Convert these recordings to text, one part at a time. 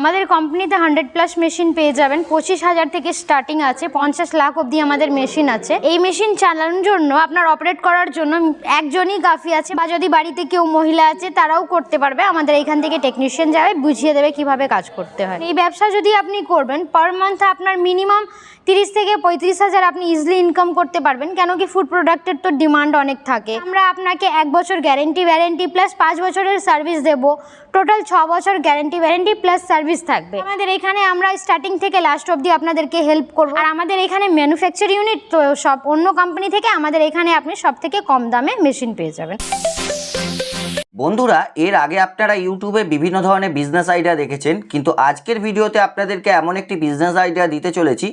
আমাদের কোম্পানিতে hundred plus machine পেয়ে যাবেন। পঁচিশ হাজার থেকে স্টার্টিং আছে, পঞ্চাশ লাখ অবধি আমাদের মেশিন আছে। এই মেশিন চালানোর জন্য, আপনার অপারেট করার জন্য একজনই কাফি আছে বা যদি বাড়িতে কেউ মহিলা আছে, তারাও করতে পারবে। আমাদের এখান থেকে টেকনিশিয়ান যাবে, বুঝিয়ে দেবে কীভাবে কাজ করতে হয়। এই ব্যবসা যদি আপনি করবেন পার মান্থ আপনার মিনিমাম তিরিশ থেকে পঁয়ত্রিশ হাজার আপনি ইজিলি ইনকাম করতে পারবেন। কেন কি ফুড প্রোডাক্টের তো ডিমান্ড অনেক থাকে। আমরা আপনাকে এক বছর গ্যারেন্টি ওয়ারেন্টি প্লাস পাঁচ বছরের সার্ভিস দেব। টোটাল ছ বছর গ্যারেন্টি ওয়ারেন্টি প্লাস সার্ভিস থাকবে। আমাদের এখানে আমরা স্টার্টিং থেকে লাস্ট অবধি আপনাদেরকে হেল্প করব। আর আমাদের এখানে ম্যানুফ্যাকচার ইউনিট তো সব অন্য কোম্পানি থেকে আমাদের এখানে আপনি সব থেকে কম দামে মেশিন পেয়ে যাবেন। বন্ধুরা, এর আগে আপনারা ইউটিউবে বিভিন্ন ধরনের বিজনেস আইডিয়া দেখেছেন, কিন্তু আজকের ভিডিওতে আপনাদেরকে এমন একটি বিজনেস আইডিয়া দিতে চলেছি,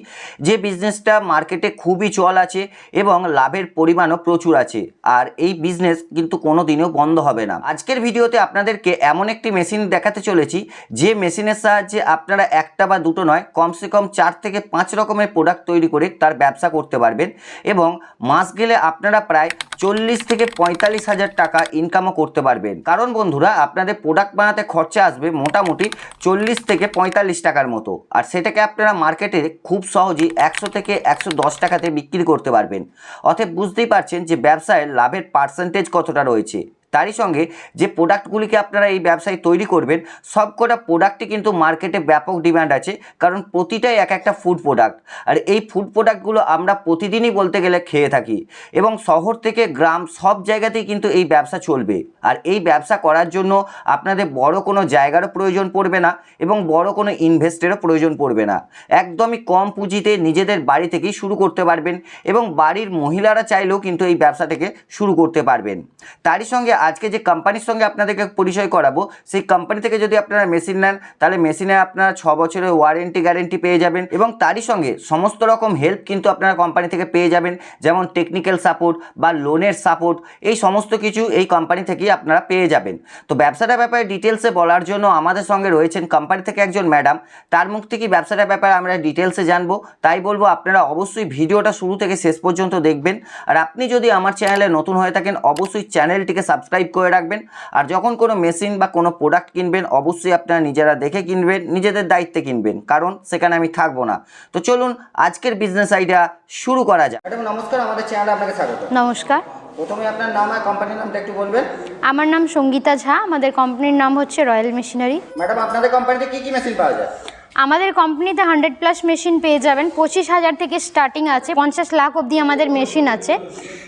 যে বিজনেসটা মার্কেটে খুবই চল আছে এবং লাভের পরিমাণও প্রচুর আছে, আর এই বিজনেস কিন্তু কোনো দিনও বন্ধ হবে না। আজকের ভিডিওতে আপনাদেরকে এমন একটি মেশিন দেখাতে চলেছি, যে মেশিনের সাহায্যে আপনারা একটা বা দুটো নয়, কমসে কম চার থেকে পাঁচ রকমের প্রোডাক্ট তৈরি করে তার ব্যবসা করতে পারবেন এবং মাস গেলে আপনারা প্রায় চল্লিশ থেকে পঁয়তাল্লিশ হাজার টাকা ইনকামও করতে পারবেন। কারণ বন্ধুরা, আপনাদের প্রোডাক্ট বানাতে খরচা আসবে মোটামুটি চল্লিশ থেকে পঁয়তাল্লিশ টাকার মতো। আর সেটাকে আপনারা মার্কেটে খুব সহজেই একশো থেকে একশো দশ টাকাতে বিক্রি করতে পারবেন। অতএব বুঝতেই পারছেন যে ব্যবসায় লাভের পার্সেন্টেজ কতটা রয়েছে। তারই সঙ্গে যে প্রোডাক্টগুলিকে আপনারা এই ব্যবসায় তৈরি করবেন সব কটা প্রোডাক্টই কিন্তু মার্কেটে ব্যাপক ডিমান্ড আছে, কারণ প্রতিটাই এক একটা ফুড প্রোডাক্ট আর এই ফুড প্রোডাক্টগুলো আমরা প্রতিদিনই বলতে গেলে খেয়ে থাকি এবং শহর থেকে গ্রাম সব জায়গাতেই কিন্তু এই ব্যবসা চলবে। আর এই ব্যবসা করার জন্য আপনাদের বড় কোনো জায়গারও প্রয়োজন পড়বে না এবং বড় কোনো ইনভেস্টেরও প্রয়োজন পড়বে না। একদমই কম পুঁজিতে নিজেদের বাড়ি থেকেই শুরু করতে পারবেন এবং বাড়ির মহিলারা চাইলেও কিন্তু এই ব্যবসা থেকে শুরু করতে পারবেন। তারই সঙ্গে আজকে যে কোম্পানির সঙ্গে আপনাদেরকে পরিচয় করাবো, সেই কোম্পানি থেকে যদি আপনারা মেশিন নেন, তাহলে মেশিনে আপনারা ছ বছরের ওয়ারেন্টি গ্যারেন্টি পেয়ে যাবেন এবং তারই সঙ্গে সমস্ত রকম হেল্প কিন্তু আপনারা কোম্পানি থেকে পেয়ে যাবেন, যেমন টেকনিক্যাল সাপোর্ট বা লোনের সাপোর্ট এই সমস্ত কিছু এই কোম্পানি থেকেই আপনারা পেয়ে যাবেন। তো ব্যবসাটার ব্যাপারে ডিটেলসে বলার জন্য আমাদের সঙ্গে রয়েছেন কোম্পানি থেকে একজন ম্যাডাম তার মুখ থেকে ব্যবসাটার ব্যাপারে আমরা ডিটেলসে জানব, তাই বলব আপনারা অবশ্যই ভিডিওটা শুরু থেকে শেষ পর্যন্ত দেখবেন, আর আপনি যদি আমার চ্যানেলে নতুন হয়ে থাকেন, অবশ্যই চ্যানেলটিকে সাবস্ক্রাইব করে রাখবেন। আর যখন কোনো মেশিন বা কোনো প্রোডাক্ট কিনবেন অবশ্যই আপনারা নিজেরা দেখে কিনবেন নিজেদের দায়িত্বে কিনবেন। কারণ সেখানে আমি থাকব না। তো চলুন আজকের বিজনেস আইডিয়া শুরু করা যাক। ম্যাডাম নমস্কার আমাদের চ্যানেলে আপনাকে স্বাগত। নমস্কার। প্রথমে আপনার নাম আর কোম্পানির নামটা একটু বলবেন। আমার নাম সঙ্গীতা ঝা আমাদের কোম্পানির নাম হচ্ছে রয়্যাল মেশিনারি ম্যাডাম আপনাদের কোম্পানিতে কি কি মেশিন পাওয়া যায়? আমাদের কোম্পানিতে হান্ড্রেড প্লাস মেশিন পেয়ে যাবেন। পঁচিশ হাজার থেকে স্টার্টিং আছে। পঞ্চাশ লাখ অবধি আমাদের মেশিন আছে।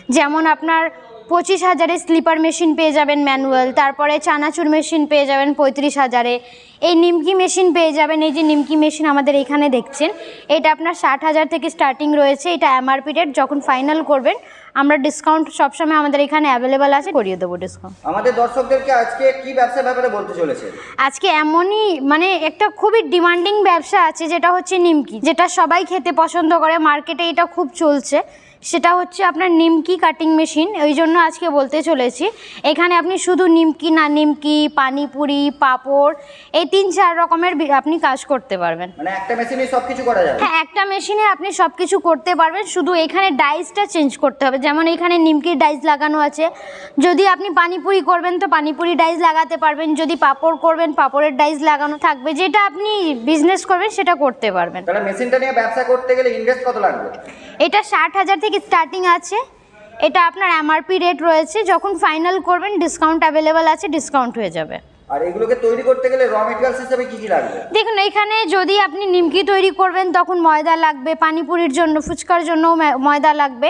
যেমন আপনার পঁচিশ হাজারে স্লিপার মেশিন পেয়ে যাবেন ম্যানুয়াল তারপরে চানাচুর মেশিন পেয়ে যাবেন পঁয়ত্রিশ হাজারে। এই নিমকি মেশিন পেয়ে যাবেন এই যে নিমকি মেশিন আমাদের এখানে দেখছেন এটা আপনার ষাট হাজার থেকে স্টার্টিং রয়েছে এটা এমআরপি রেট যখন ফাইনাল করবেন আমরা ডিসকাউন্ট সবসময় আমাদের এখানে অ্যাভেলেবেল আছে করিয়ে দেবো ডিসকাউন্ট আমাদের দর্শকদেরকে আজকে কি ব্যবসার ব্যাপারে বলতে চলেছে আজকে এমনই মানে একটা খুবই ডিমান্ডিং ব্যবসা আছে যেটা হচ্ছে নিমকি যেটা সবাই খেতে পছন্দ করে মার্কেটে এটা খুব চলছে। সেটা হচ্ছে আপনার নিমকি কাটিং মেশিন ওই জন্য আজকে বলতে চলেছি। এখানে আপনি শুধু নিমকি না নিমকি পানিপুরি পাঁপড় এই তিন চার রকমের আপনি কাজ করতে পারবেন। মানে একটা মেশিনে সব কিছু করা যাবে? হ্যাঁ একটা মেশিনে আপনি সব কিছু করতে পারবেন শুধু এখানে ডাইসটা চেঞ্জ করতে হবে। যেমন এখানে নিমকির ডাইস লাগানো আছে। যদি আপনি পানিপুরি করবেন তো পানিপুরি ডাইস লাগাতে পারবেন। যদি পাঁপড় করবেন পাঁপড়ের ডাইস লাগানো থাকবে। যেটা আপনি বিজনেস করবেন সেটা করতে পারবেন। তাহলে মেশিনটা নিয়ে ব্যবসা করতে গেলে ইনভেস্ট কত লাগবে? এটা ষাট হাজার থেকে স্টার্টিং আছে। এটা আপনার এমআরপি রেট রয়েছে যখন ফাইনাল করবেন ডিসকাউন্ট অ্যাভেলেবেল আছে ডিসকাউন্ট হয়ে যাবে। আর এগুলোকে তৈরি করতে গেলে র মেটেরিয়ালস হিসেবে কি কি লাগবে? দেখুন এখানে যদি আপনি নিমকি তৈরি করবেন তখন ময়দা লাগবে পানিপুরির জন্য ফুচকার জন্য ময়দা লাগবে।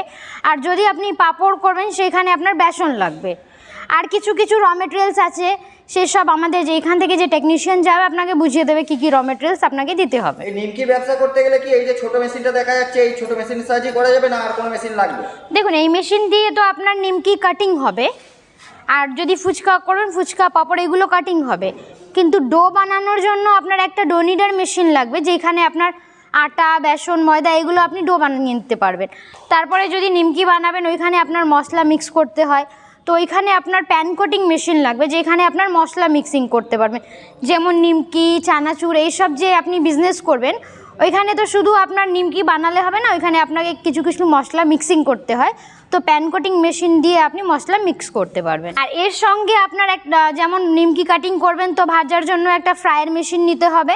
আর যদি আপনি পাঁপড় করবেন সেখানে আপনার বেসন লাগবে। আর কিছু কিছু র মেটেরিয়ালস আছে সেসব আমাদের যে এখান থেকে যে টেকনিশিয়ান যাবে আপনাকে বুঝিয়ে দেবে কী কী র মেটেরিয়ালস আপনাকে দিতে হবে। এই নিমকির ব্যবসা করতে গেলে কি এই যে ছোট মেশিনটা দেখা যাচ্ছে এই ছোট মেশিনের সাহায্যে করা যাবে না আর কোনো মেশিন লাগবে? দেখুন এই মেশিন দিয়ে তো আপনার নিমকি কাটিং হবে। আর যদি ফুচকা করেন ফুচকা পাপড় এগুলো কাটিং হবে। কিন্তু ডো বানানোর জন্য আপনার একটা ডোনিডার মেশিন লাগবে যেখানে আপনার আটা বেসন ময়দা এগুলো আপনি ডো বানিয়ে নিতে পারবেন। তারপরে যদি নিমকি বানাবেন ওইখানে আপনার মশলা মিক্স করতে হয়। তো ওইখানে আপনার প্যান কোটিং মেশিন লাগবে, যেখানে আপনার মশলা মিক্সিং করতে পারবেন। যেমন নিমকি, চানাচুর, এইসব যে আপনি বিজনেস করবেন, ওইখানে তো শুধু আপনার নিমকি বানালে হবে না, ওইখানে আপনাকে কিছু কিছু মশলা মিক্সিং করতে হয়। তো প্যান কোটিং মেশিন দিয়ে আপনি মশলা মিক্স করতে পারবেন। আর এর সঙ্গে আপনার একটা, যেমন নিমকি কাটিং করবেন, তো ভাজার জন্য একটা ফ্রায়ার মেশিন নিতে হবে।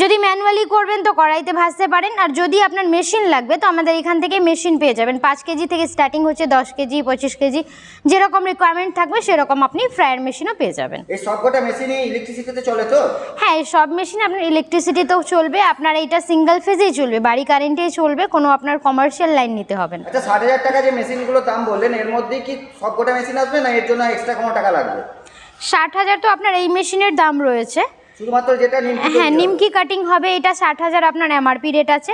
যদি ম্যানুয়ালি করবেন তো কড়াইতে ভাজতে পারেন আর যদি আপনার মেশিন লাগবে তো আমাদের এখান থেকে মেশিন পেয়ে যাবেন। পাঁচ কেজি থেকে স্টার্টিং হচ্ছে দশ কেজি পঁচিশ কেজি যেরকম রিকোয়ারমেন্ট থাকবে সেরকম আপনি ফ্রায়ার মেশিনও পেয়ে যাবেন। এই সবকটা মেশিনই ইলেকট্রিসিটিতে চলে তো? হ্যাঁ এই সব মেশিন আপনার ইলেকট্রিসিটিতেও চলবে আপনার এইটা সিঙ্গেল ফেজেই চলবে বাড়ি কারেন্টেই চলবে কোনো আপনার কমার্শিয়াল লাইন নিতে হবে না। আচ্ছা ষাট হাজার টাকা যে মেশিনগুলোর দাম বললেন এর মধ্যেই কি সবকটা মেশিন আসবে না এর জন্য এক্সট্রা কোনো টাকা লাগবে? ষাট হাজার তো আপনার এই মেশিনের দাম রয়েছে। শুধুমাত্র যেটা হ্যাঁ নিমকি কাটিং হবে এটা ষাট হাজার আপনার এমআরপি রেট আছে।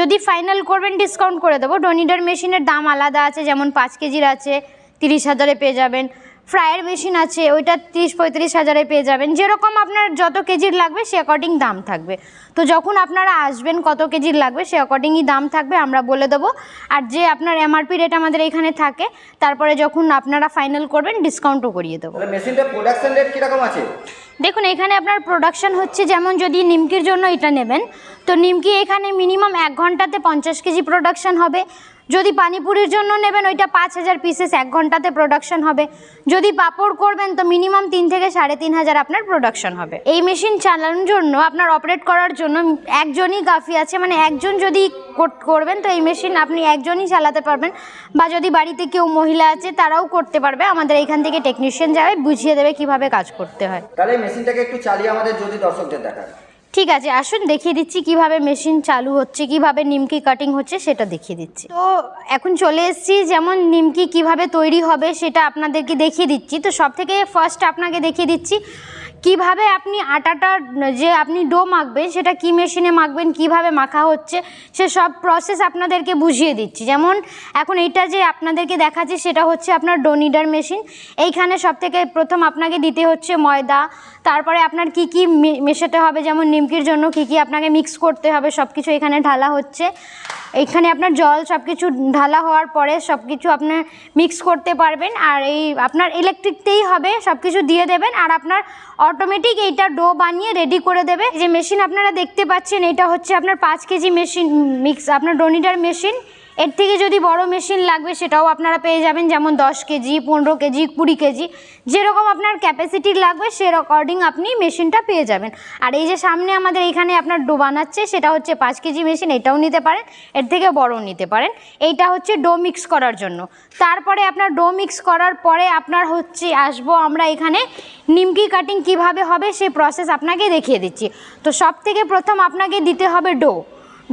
যদি ফাইনাল করবেন ডিসকাউন্ট করে দেবো। ডোনিডার মেশিনের দাম আলাদা আছে যেমন পাঁচ কেজির আছে তিরিশ হাজারে পেয়ে যাবেন। ফ্রায়ার মেশিন আছে ওইটা তিরিশ পঁয়ত্রিশ হাজারে পেয়ে যাবেন। যেরকম আপনার যত কেজির লাগবে সে অ্যাকর্ডিং দাম থাকবে। তো যখন আপনারা আসবেন কত কেজির লাগবে সে অ্যাকর্ডিংই দাম থাকবে আমরা বলে দেবো। আর যে আপনার এমআরপি রেট আমাদের এখানে থাকে তারপরে যখন আপনারা ফাইনাল করবেন ডিসকাউন্টও করিয়ে দেবো। মেশিনটা প্রোডাকশন রেট কীরকম আছে? দেখুন এখানে আপনার প্রোডাকশন হচ্ছে যেমন যদি নিমকির জন্য এটা নেবেন তো নিমকি এখানে মিনিমাম এক ঘন্টাতে পঞ্চাশ কেজি প্রোডাকশন হবে। যদি পানিপুরির জন্য নেবেন, ওইটা পাঁচ হাজার পিসেস এক ঘন্টাতে প্রোডাকশন হবে। যদি পাপড় করবেন, তো মিনিমাম তিন থেকে সাড়ে তিন হাজার আপনার প্রোডাকশন হবে। এই মেশিন চালানোর জন্য, আপনার অপারেট করার জন্য একজনই কাফি আছে মানে একজন যদি করবেন, তো এই মেশিন আপনি একজনই চালাতে পারবেন। বা যদি বাড়িতে কেউ মহিলা আছে, তারাও করতে পারবে। আমাদের এখান থেকে টেকনিশিয়ান যাবে, বুঝিয়ে দেবে কীভাবে কাজ করতে হয়। তাহলে মেশিনটাকে একটু চালিয়ে আমাদের যদি দর্শকদের দেখান। ঠিক আছে, আসুন দেখিয়ে দিচ্ছি কীভাবে মেশিন চালু হচ্ছে, কীভাবে নিমকি কাটিং হচ্ছে, সেটা দেখিয়ে দিচ্ছি। তো এখন চলে এসেছি, যেমন নিমকি কীভাবে তৈরি হবে সেটা আপনাদেরকে দেখিয়ে দিচ্ছি। তো সব থেকে ফার্স্ট আপনাকে দেখিয়ে দিচ্ছি কীভাবে আপনি আটাটা, যে আপনি ডো মাখবেন, সেটা কি মেশিনে মাখবেন, কীভাবে মাখা হচ্ছে, সে সব প্রসেস আপনাদেরকে বুঝিয়ে দিচ্ছি। যেমন, এখন এইটা যে আপনাদেরকে দেখাচ্ছি, সেটা হচ্ছে আপনার ডোনিডার মেশিন। এইখানে সব থেকে প্রথম আপনাকে দিতে হচ্ছে ময়দা। তারপরে আপনার কি কি মেশাতে হবে, যেমন নিমকির জন্য কি কি আপনাকে মিক্স করতে হবে সব কিছু এখানে ঢালা হচ্ছে। এইখানে আপনার জল সব কিছু ঢালা হওয়ার পরে সব কিছু আপনার মিক্স করতে পারবেন। আর এই, আপনার ইলেকট্রিকতেই হবে সব কিছু দিয়ে দেবেন। আর আপনার অটোমেটিক এইটা ডো বানিয়ে রেডি করে দেবে। যে মেশিন আপনারা দেখতে পাচ্ছেন, এটা হচ্ছে আপনার পাঁচ কেজি মেশিন মিক্স আপনার ডোনিটার মেশিন এর থেকে যদি বড় মেশিন লাগবে সেটাও আপনারা পেয়ে যাবেন, যেমন দশ কেজি, পনেরো কেজি, কুড়ি কেজি, যেরকম আপনার ক্যাপাসিটি লাগবে সে অ্যাকর্ডিং আপনি মেশিনটা পেয়ে যাবেন। আর এই যে সামনে আমাদের এখানে আপনার ডো বানাচ্ছে, সেটা হচ্ছে পাঁচ কেজি মেশিন এটাও নিতে পারেন, এর থেকে বড়ও নিতে পারেন। এইটা হচ্ছে ডো মিক্স করার জন্য। তারপরে আপনার ডো মিক্স করার পরে আপনার হচ্ছে আসব আমরা এখানে নিমকি কাটিং কীভাবে হবে, সেই প্রসেস আপনাকে দেখিয়ে দিচ্ছি। তো সব থেকে প্রথম আপনাকে দিতে হবে ডো।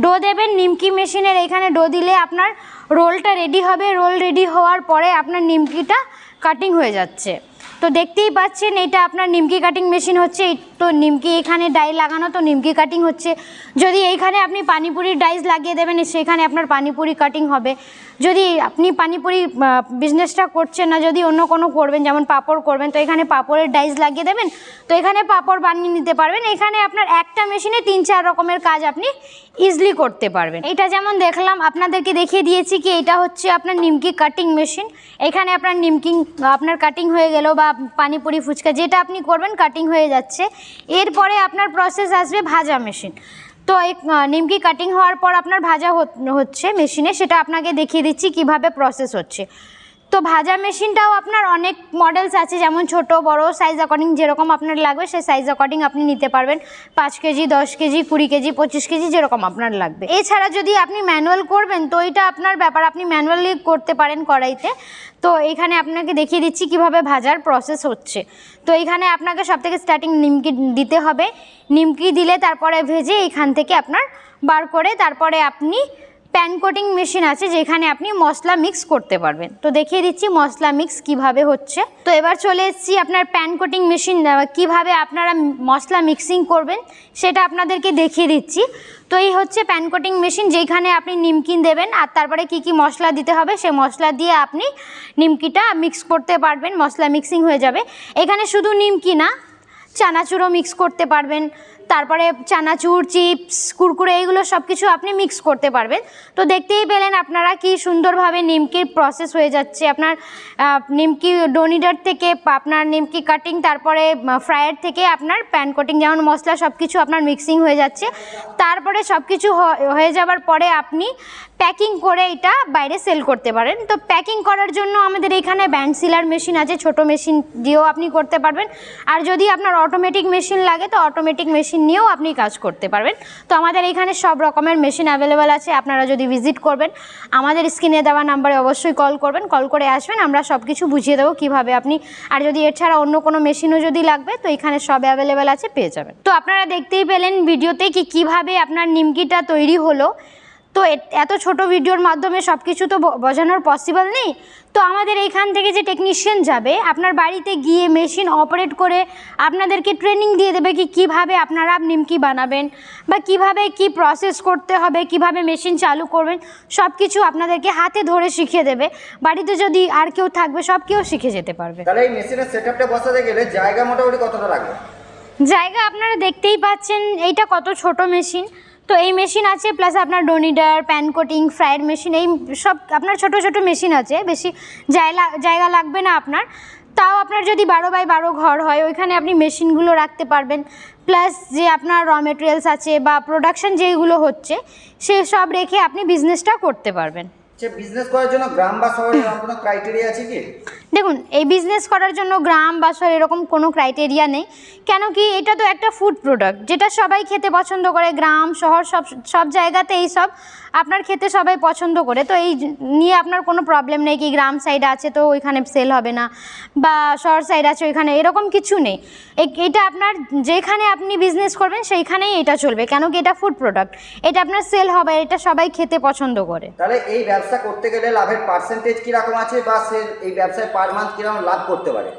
ডো দেবেন নিমকি মেশিনের এখানে ডো দিলে আপনার রোলটা রেডি হবে। রোল রেডি হওয়ার পরে আপনার নিমকিটা কাটিং হয়ে যাচ্ছে। তো দেখতেই পাচ্ছেন, এটা আপনার নিমকি কাটিং মেশিন হচ্ছে। তো নিমকি এখানে ডাই লাগানো, তো নিমকি কাটিং হচ্ছে। যদি এইখানে আপনি পানিপুরির ডাইস লাগিয়ে দেবেন, সেখানে আপনার পানিপুরি কাটিং হবে। যদি আপনি পানিপুরি বিজনেসটা করছেন না, যদি অন্য কোনো করবেন, যেমন পাপড় করবেন, তো এখানে পাপড়ের ডাইস লাগিয়ে দেবেন, তো এখানে পাপড় বানিয়ে নিতে পারবেন। এখানে আপনার একটা মেশিনে তিন চার রকমের কাজ আপনি ইজিলি করতে পারবেন। এটা যেমন দেখলাম, আপনাদেরকে দেখিয়ে দিয়েছি কি, এটা হচ্ছে আপনার নিমকি কাটিং মেশিন এখানে আপনার নিমকি, আপনার কাটিং হয়ে গেল বা পানিপুরি ফুচকা, যেটা আপনি করবেন কাটিং হয়ে যাচ্ছে। এরপরে আপনার প্রসেস আসবে ভাজা মেশিন তো এই নিমকি কাটিং হওয়ার পর আপনার ভাজা হচ্ছে মেশিনে সেটা আপনাকে দেখিয়ে দিচ্ছি কীভাবে প্রসেস হচ্ছে। তো ভাজা মেশিনটাও আপনার অনেক মডেলস আছে, যেমন ছোট, বড় সাইজ অ্যাকর্ডিং যেরকম আপনার লাগবে সেই সাইজ অ্যাকর্ডিং আপনি নিতে পারবেন। পাঁচ কেজি, দশ কেজি, কুড়ি কেজি, পঁচিশ কেজি যেরকম আপনার লাগবে। এছাড়া যদি আপনি ম্যানুয়াল করবেন, তো এটা আপনার ব্যাপার, আপনি ম্যানুয়ালি করতে পারেন কড়াইতে। তো এখানে আপনাকে দেখিয়ে দিচ্ছি কীভাবে ভাজার প্রসেস হচ্ছে। তো এখানে আপনাকে সব থেকে স্টার্টিং নিমকি দিতে হবে। নিমকি দিলে তারপরে ভেজে এখান থেকে আপনার বার করে তারপরে আপনি প্যান কোটিং মেশিন আছে যেখানে আপনি মশলা মিক্স করতে পারবেন। তো দেখিয়ে দিচ্ছি মশলা মিক্স কীভাবে হচ্ছে। তো এবার চলে এসেছি আপনার প্যান কোটিং মেশিন কীভাবে আপনারা মশলা মিক্সিং করবেন সেটা আপনাদেরকে দেখিয়ে দিচ্ছি। তো এই হচ্ছে প্যান কোটিং মেশিন যেখানে আপনি নিমকিন দেবেন আর তারপরে কি কি মশলা দিতে হবে সে মশলা দিয়ে আপনি নিমকিটা মিক্স করতে পারবেন, মশলা মিক্সিং হয়ে যাবে। এখানে শুধু নিমকি না, চানাচুরও মিক্স করতে পারবেন। তারপরে চানাচুর, চিপস, কুরকুরে এইগুলো সব কিছু আপনি মিক্স করতে পারবেন। তো দেখতেই পেলেন আপনারা কি সুন্দরভাবে নিমকির প্রসেস হয়ে যাচ্ছে। আপনার নিমকি ডোনিডার থেকে, আপনার নিমকি কাটিং তারপরে ফ্রায়ার থেকে আপনার প্যান কোটিং যেমন মশলা সব কিছু আপনার মিক্সিং হয়ে যাচ্ছে। তারপরে সব কিছু হয়ে যাওয়ার পরে আপনি প্যাকিং করে এটা বাইরে সেল করতে পারেন। তো প্যাকিং করার জন্য আমাদের এখানে ব্যান্ড সিলার মেশিন আছে। ছোট মেশিন দিয়েও আপনি করতে পারবেন। আর যদি আপনার অটোমেটিক মেশিন লাগে, তো অটোমেটিক মেশিন নিয়েও আপনি কাজ করতে পারবেন। তো আমাদের এখানে সব রকমের মেশিন অ্যাভেলেবেল আছে, আপনারা যদি ভিজিট করবেন, আমাদের স্ক্রিনে দেওয়া নাম্বারে অবশ্যই কল করবেন কল করে আসবেন, আমরা সব কিছু বুঝিয়ে দেবো কীভাবে আপনি, আর যদি এছাড়া অন্য কোনো মেশিনও যদি লাগবে, তো এখানে সব অ্যাভেলেবেল আছে, পেয়ে যাবেন। তো আপনারা দেখতেই পেলেন ভিডিওতে কি কীভাবে আপনার নিমকিটা তৈরি হলো। তো এত ছোট ভিডিওর মাধ্যমে সব কিছু তো বোঝানোর পসিবল নেই। তো আমাদের এইখান থেকে যে টেকনিশিয়ান যাবে আপনার বাড়িতে গিয়ে মেশিন অপারেট করে আপনাদেরকে ট্রেনিং দিয়ে দেবে কি কীভাবে আপনারা নিমকি বানাবেন বা কীভাবে কি প্রসেস করতে হবে কীভাবে মেশিন চালু করবেন সব কিছু আপনাদেরকে হাতে ধরে শিখিয়ে দেবে। বাড়িতে যদি আর কেউ থাকবে সব কেউ শিখে যেতে পারবে। তাহলে এই মেশিনের সেটআপটা বসাতে গেলে জায়গা মোটামুটি কতটা লাগবে? জায়গা আপনারা দেখতেই পাচ্ছেন এইটা কত ছোট মেশিন তো এই মেশিন আছে প্লাস আপনার ডোনিডার প্যান কোটিং ফ্রায়ের মেশিন এই সব আপনার ছোট ছোট মেশিন আছে, বেশি জায়গা জায়গা লাগবে না আপনার। তাও আপনার যদি বারো বাই বারো ঘর হয়, ওইখানে আপনি মেশিনগুলো রাখতে পারবেন। প্লাস যে আপনার র মেটেরিয়ালস আছে বা প্রোডাকশান যেগুলো হচ্ছে, সে সব রেখে আপনি বিজনেসটা করতে পারবেন। সে বিজনেস করার জন্য গ্রাম বা শহরে কোনো ক্রাইটেরিয়া আছে কি? দেখুন এই বিজনেস করার জন্য গ্রাম বা শহর এরকম কোনো ক্রাইটেরিয়া নেই। কেন কি এটা তো একটা ফুড প্রোডাক্ট যেটা সবাই খেতে পছন্দ করে গ্রাম শহর সব সব জায়গাতে এই সব আপনার খেতে সবাই পছন্দ করে। তো এই নিয়ে আপনার কোনো প্রবলেম নেই কি গ্রাম সাইড আছে তো ওইখানে সেল হবে না বা শহর সাইড আছে ওইখানে এরকম কিছু নেই। এটা আপনার যেখানে আপনি বিজনেস করবেন সেইখানেই এটা চলবে। কেন কি এটা ফুড প্রোডাক্ট এটা আপনার সেল হবে এটা সবাই খেতে পছন্দ করে। তাহলে এই ব্যবসা করতে গেলে লাভের পার্সেন্টেজ কীরকম আছে বা সে এই ব্যবসায় পার মান্থ কীরকম লাভ করতে পারে?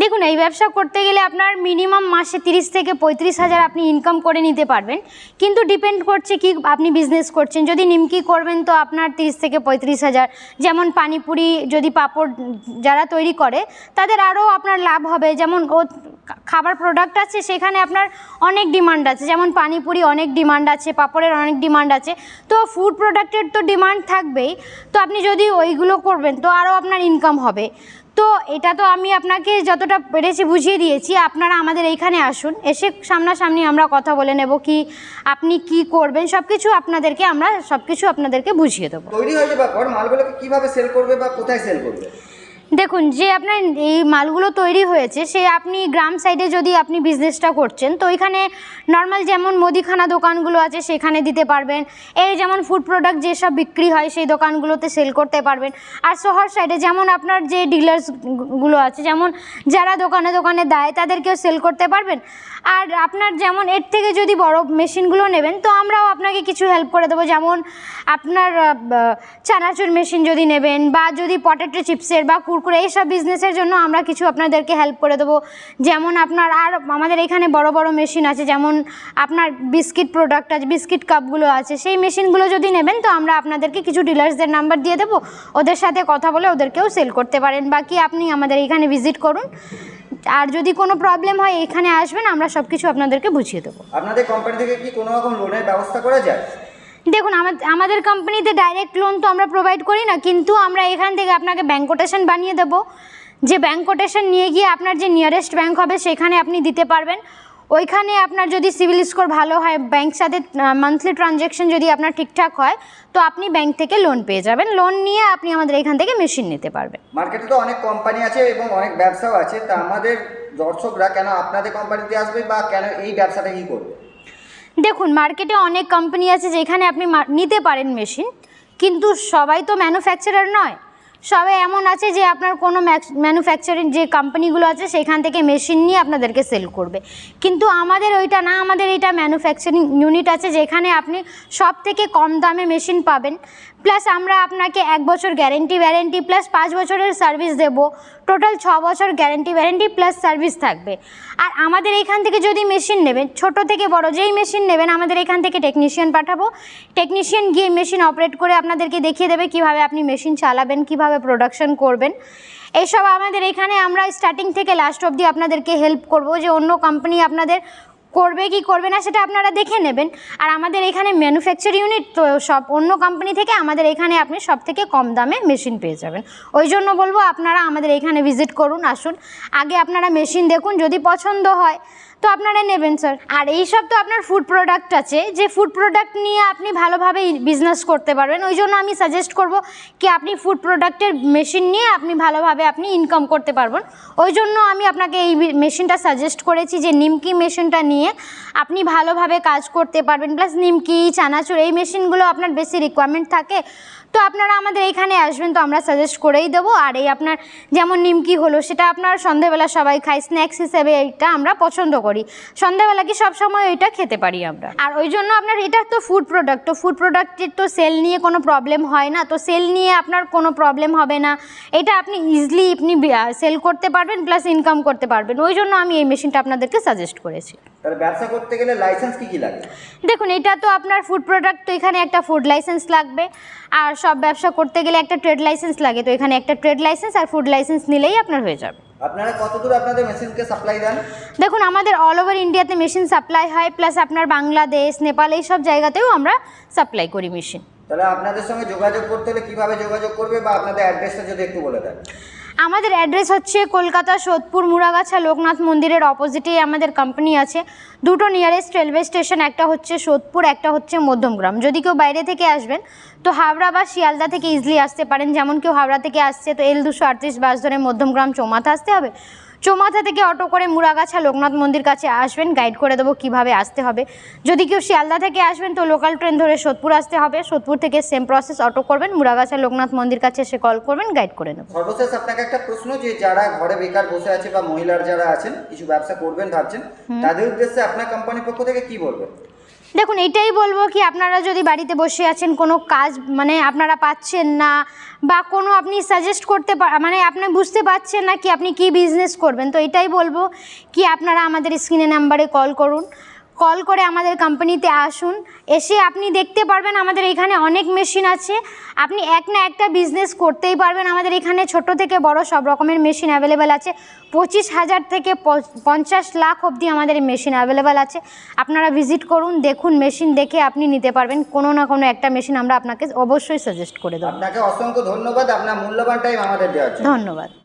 দেখুন, এই ব্যবসা করতে গেলে আপনার মিনিমাম মাসে তিরিশ থেকে পঁয়ত্রিশ হাজার আপনি ইনকাম করে নিতে পারবেন। কিন্তু ডিপেন্ড করছে কি আপনি বিজনেস করছেন। যদি নিমকি করবেন, তো আপনার তিরিশ থেকে পঁয়ত্রিশ হাজার। যেমন পানিপুরি, যদি পাঁপড় যারা তৈরি করে, তাদের আরও আপনার লাভ হবে। যেমন ও খাবার প্রোডাক্ট আছে, সেখানে আপনার অনেক ডিমান্ড আছে। যেমন পানিপুরি অনেক ডিমান্ড আছে, পাপড়ের অনেক ডিমান্ড আছে। তো ফুড প্রোডাক্টের তো ডিমান্ড থাকবেই। তো আপনি যদি ওইগুলো করবেন, তো আরও আপনার ইনকাম হবে। তো এটা তো আমি আপনাকে যতটা পেরেছি বুঝিয়ে দিয়েছি। আপনারা আমাদের এইখানে আসুন, এসে সামনাসামনি আমরা কথা বলে নেব কি আপনি কি করবেন সব কিছু আপনাদেরকে আমরা সব কিছু আপনাদেরকে বুঝিয়ে দেবো। তৈরি হয়ে যাবার মালগুলোকে কীভাবে সেল করবে বা কোথায় সেল করবে? দেখুন, যে আপনার এই মালগুলো তৈরি হয়েছে, সে আপনি গ্রাম সাইডে যদি আপনি বিজনেসটা করছেন, তো ওইখানে নর্মাল যেমন মুদিখানা দোকানগুলো আছে, সেখানে দিতে পারবেন। এই যেমন ফুড প্রোডাক্ট যেসব বিক্রি হয়, সেই দোকানগুলোতে সেল করতে পারবেন। আর শহর সাইডে যেমন আপনার যে ডিলার্সগুলো আছে, যেমন যারা দোকানে দোকানে দেয়, তাদেরকেও সেল করতে পারবেন। আর আপনার যেমন এর থেকে যদি বড় মেশিনগুলো নেবেন, তো আমরাও আপনাকে কিছু হেল্প করে দেবো। যেমন আপনার চানাচুর মেশিন যদি নেবেন, বা যদি পটেটো চিপসের বা কুরকুরে এইসব বিজনেসের জন্য আমরা কিছু আপনাদেরকে হেল্প করে দেবো। যেমন আপনার আর আমাদের এখানে বড় বড় মেশিন আছে, যেমন আপনার বিস্কিট প্রোডাক্ট আছে বিস্কিট কাপগুলো আছে, সেই মেশিনগুলো যদি নেবেন তো আমরা আপনাদেরকে কিছু ডিলার্সদের নাম্বার দিয়ে দেবো। ওদের সাথে কথা বলে ওদেরকেও সেল করতে পারেন। বাকি আপনি আমাদের এখানে ভিজিট করুন। আর যদি কোনো প্রবলেম হয়, এখানে আসবেন, আমরা সব কিছু আপনাদেরকে বুঝিয়ে দেবো। আপনাদের কোম্পানি থেকে কি কোনো রকম লোনের ব্যবস্থা করা যায়? দেখুন আমা- আমাদের কোম্পানিতে ডাইরেক্ট লোন তো আমরা প্রোভাইড করি না, কিন্তু আমরা এখান থেকে আপনাকে ব্যাঙ্ক কোটেশন বানিয়ে দেবো। যে ব্যাঙ্ক কোটেশন নিয়ে গিয়ে আপনার যে নিয়ারেস্ট ব্যাঙ্ক হবে, সেখানে আপনি দিতে পারবেন। ওইখানে আপনার যদি সিভিল স্কোর ভালো হয় ব্যাঙ্ক সাথে মান্থলি ট্রানজ্যাকশন যদি আপনার ঠিকঠাক হয়, তো আপনি ব্যাঙ্ক থেকে লোন পেয়ে যাবেন। লোন নিয়ে আপনি আমাদের এখান থেকে মেশিন নিতে পারবেন। মার্কেটে তো অনেক কোম্পানি আছে এবং অনেক ব্যবসাও আছে। তা আমাদের দর্শকরা কেন আপনাদের কোম্পানিতে আসবে বা কেন এই ব্যবসাটা কি করবে? দেখুন মার্কেটে অনেক কোম্পানি আছে যেখানে আপনি নিতে পারেন মেশিন কিন্তু সবাই তো ম্যানুফ্যাকচারার নয়। সবাই এমন আছে যে আপনার কোনো ম্যানুফ্যাকচারিং যে কোম্পানিগুলো আছে, সেখান থেকে মেশিন নিয়ে আপনাদেরকে সেল করবে। কিন্তু আমাদের ওইটা না, আমাদের এটা ম্যানুফ্যাকচারিং ইউনিট আছে যেখানে আপনি সব থেকে কম দামে মেশিন পাবেন। প্লাস আমরা আপনাকে এক বছর গ্যারেন্টি ওয়ারেন্টি প্লাস পাঁচ বছরের সার্ভিস দেব। টোটাল ছ বছর গ্যারেন্টি ওয়ারেন্টি প্লাস সার্ভিস থাকবে। আর আমাদের এখান থেকে যদি মেশিন নেবেন, ছোট থেকে বড়, যেই মেশিন নেবেন, আমাদের এখান থেকে টেকনিশিয়ান পাঠাবো। টেকনিশিয়ান গিয়ে মেশিন অপারেট করে আপনাদেরকে দেখিয়ে দেবে কীভাবে আপনি মেশিন চালাবেন, কীভাবে প্রোডাকশন করবেন। এইসব আমাদের এখানে আমরা স্টার্টিং থেকে লাস্ট অবধি আপনাদেরকে হেল্প করব যে অন্য কোম্পানি আপনাদের করবে কি করবে না সেটা আপনারা দেখে নেবেন। আর আমাদের এখানে ম্যানুফ্যাকচার ইউনিট তো সব অন্য কোম্পানি থেকে আমাদের এখানে আপনি সব থেকে কম দামে মেশিন পেয়ে যাবেন। ওই জন্য বলব আপনারা আমাদের এখানে ভিজিট করুন, আসুন। আগে আপনারা মেশিন দেখুন, যদি পছন্দ হয় তো আপনারা নেবেন স্যার আর এই সব তো আপনার ফুড প্রোডাক্ট আছে, যে ফুড প্রোডাক্ট নিয়ে আপনি ভালোভাবে বিজনেস করতে পারবেন, ওই জন্য আমি সাজেস্ট করব কি আপনি ফুড প্রোডাক্টের মেশিন নিয়ে আপনি ভালোভাবে আপনি ইনকাম করতে পারবেন। ওই জন্য আমি আপনাকে এই মেশিনটা সাজেস্ট করেছি যে নিমকি মেশিনটা নিয়ে আপনি ভালোভাবে কাজ করতে পারবেন প্লাস নিমকি চানাচুর, এই মেশিনগুলো আপনার বেশি রিকোয়ারমেন্ট থাকে। আপনারা আমাদের এখানে আসবেন তো আমরা সাজেস্ট করেই দেবো। আর এই আপনার যেমন নিমকি হলো সেটা আপনার সন্ধেবেলা সবাই খাই স্ন্যাক্স হিসেবে এইটা আমরা পছন্দ করি। সন্ধেবেলা কি সব সময় ওইটা খেতে পারি আমরা। আর ওই জন্য আপনার এটা তো ফুড প্রোডাক্ট তো ফুড প্রোডাক্টের তো সেল নিয়ে কোনো প্রবলেম হয় না। তো সেল নিয়ে আপনার কোনো প্রবলেম হবে না। এটা আপনি ইজিলি আপনি সেল করতে পারবেন প্লাস ইনকাম করতে পারবেন। ওই জন্য আমি এই মেশিনটা আপনাদেরকে সাজেস্ট করেছি। তাহলে ব্যবসা করতে গেলে লাইসেন্স কি কি লাগে? দেখুন এটা তো আপনার ফুড প্রোডাক্ট তো এখানে একটা ফুড লাইসেন্স লাগবে। আর সব ব্যবসা করতে গেলে একটা ট্রেড লাইসেন্স লাগে তো এখানে একটা ট্রেড লাইসেন্স আর ফুড লাইসেন্স নিলেই আপনার হয়ে যাবে। আপনারা কতদূর আপনাদের মেশিনকে সাপ্লাই দেন? দেখুন আমাদের অল ওভার ইন্ডিয়াতে মেশিন সাপ্লাই হয় প্লাস আপনার বাংলাদেশ নেপাল এই সব জায়গাতেও আমরা সাপ্লাই করি মেশিন তাহলে আপনাদের সঙ্গে যোগাযোগ করতে হলে কীভাবে যোগাযোগ করবে বা আপনাদের অ্যাড্রেসটা যদি একটু বলে দেন? আমাদের অ্যাড্রেস হচ্ছে কলকাতা, সোদপুর মুরাগাছা লোকনাথ মন্দিরের অপোজিটেই আমাদের কোম্পানি আছে। দুটো নিয়ারেস্ট রেলওয়ে স্টেশন একটা হচ্ছে সোদপুর, একটা হচ্ছে মধ্যমগ্রাম। যদি কেউ বাইরে থেকে আসবেন, তো হাওড়া বা শিয়ালদা থেকে ইজিলি আসতে পারেন। যেমন কেউ হাওড়া থেকে আসছে, তো এল দুশো বাস ধরে মধ্যমগ্রাম চৌমাথা আসতে হবে। চৌমাথা থেকে অটো করে মুরাগাছা লোকনাথ মন্দির কাছে আসবেন। গাইড করে দেবো কীভাবে আসতে হবে। যদি কেউ শিয়ালদা থেকে আসবেন তো লোকাল ট্রেন ধরে সোদপুর আসতে হবে। সোদপুর থেকে সেম প্রসেস অটো করবেন মুরাগাছা লোকনাথ মন্দির কাছে এসে কল করবেন গাইড করে দেবো। সর্বশেষ আপনাকে একটা প্রশ্ন যে যারা ঘরে বেকার বসে আছে বা মহিলার যারা আছেন কিছু ব্যবসা করবেন ভাবছেন তাদের উদ্দেশ্যে আপনার কোম্পানির পক্ষ থেকে কি বলবেন? দেখুন, এটাই বলব কি, আপনারা যদি বাড়িতে বসে আছেন, কোনো কাজ মানে আপনারা পাচ্ছেন না, বা কোনো আপনি সাজেস্ট করতে মানে আপনি বুঝতে পারছেন না কি আপনি কি বিজনেস করবেন, তো এটাই বলব কি, আপনারা আমাদের স্ক্রিনে নাম্বারে কল করুন। কল করে আমাদের কোম্পানিতে আসুন। এসে আপনি দেখতে পারবেন আমাদের এখানে অনেক মেশিন আছে। আপনি এক না একটা বিজনেস করতেই পারবেন। আমাদের এখানে ছোট থেকে বড় সব রকমের মেশিন অ্যাভেলেবেল আছে। পঁচিশ হাজার থেকে পঞ্চাশ লাখ অবধি আমাদের মেশিন অ্যাভেলেবেল আছে। আপনারা ভিজিট করুন দেখুন মেশিন দেখে আপনি নিতে পারবেন। কোনো না কোনো একটা মেশিন আমরা আপনাকে অবশ্যই সাজেস্ট করে দেবো। আপনাকে অসংখ্য ধন্যবাদ। আপনার মূল্যবান টাইম আমাদের দেওয়ার ধন্যবাদ।